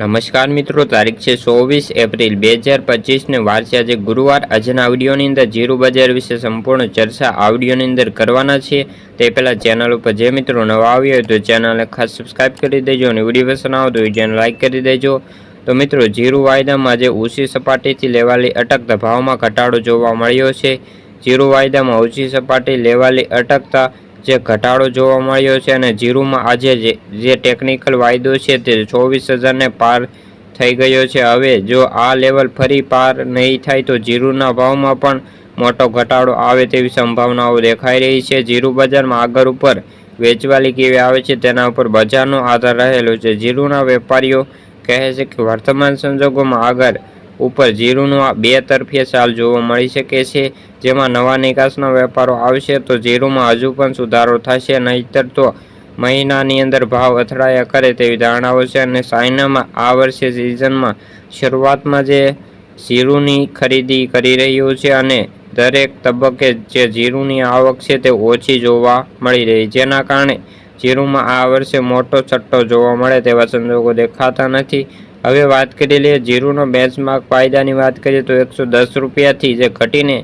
નમસ્કાર મિત્રો, તારીખ છે ચોવીસ એપ્રિલ બે હજાર પચીસને વાર આજે ગુરુવાર. આજના વિડીયોની અંદર જીરું બજાર વિશે સંપૂર્ણ ચર્ચા આ અંદર કરવાના છે. તે પહેલાં ચેનલ ઉપર જે મિત્રો નવા આવ્યો હોય તો ચેનલને ખાસ સબસ્ક્રાઇબ કરી દેજો અને વીડિયો પસંદ આવો તો વિડીયોને લાઇક કરી દેજો. તો મિત્રો, જીરું વાયદામાં આજે ઊંચી સપાટીથી લેવાલી અટકતા ભાવમાં ઘટાડો જોવા મળ્યો છે. જીરું વાયદામાં ઊંચી સપાટી લેવાલી અટકતા જે ઘટાડો જોવા મળ્યો છે અને જીરુમાં આજે જે ટેકનિકલ વાયદો છે તે ચોવીસ હજારને પાર થઈ ગયો છે. હવે જો આ લેવલ ફરી પાર નહીં થાય તો જીરુના ભાવમાં પણ મોટો ઘટાડો આવે તેવી સંભાવનાઓ દેખાઈ રહી છે. જીરુ બજારમાં આગળ ઉપર વેચવાલી કેવી આવે છે તેના ઉપર બજારનો આધાર રહેલો છે. જીરુના વેપારીઓ કહે છે કે વર્તમાન સંજોગોમાં આગળ ઉપર જીરુનું બે તરફીય ચાલ જોવા મળી શકે છે. જેમાં નવા નિકાસના વેપારો આવશે તો જીરુમાં હજુ પણ સુધારો થશે, નહીતર તો મહિનાની અંદર ભાવ અથડાયા કરે તેવી ધારણાઓ છે અને ચાઇનામાં આ વર્ષે સિઝનમાં શરૂઆતમાં જે જીરુની ખરીદી કરી રહ્યું છે અને દરેક તબક્કે જે જીરુની આવક છે તે ઓછી જોવા મળી રહી. જેના કારણે જીરુમાં આ વર્ષે મોટો છટ્ટો જોવા મળે તેવા સંજોગો દેખાતા નથી. હવે વાત કરી લઈએ જીરુનો બેન્ચમાર્ક ફાયદાની વાત કરીએ તો એકસો દસ રૂપિયાથી જે ઘટીને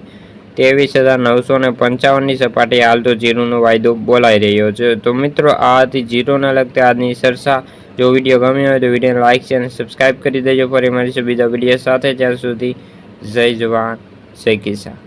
ત્રેવીસ હજાર નવસો ને પંચાવનની સપાટી હાલ તો જીરુનો વાયદો બોલાઈ રહ્યો છે. તો મિત્રો, આ હતી જીરોને લગતી આજની સરસા જો વીડિયો ગમ્યો હોય તો વિડીયોને લાઇક છે અને સબસ્ક્રાઈબ કરી દેજો. ફરી મળીશું બીજા વીડિયો સાથે. ત્યાં સુધી જય જવાન, જય કિસાન.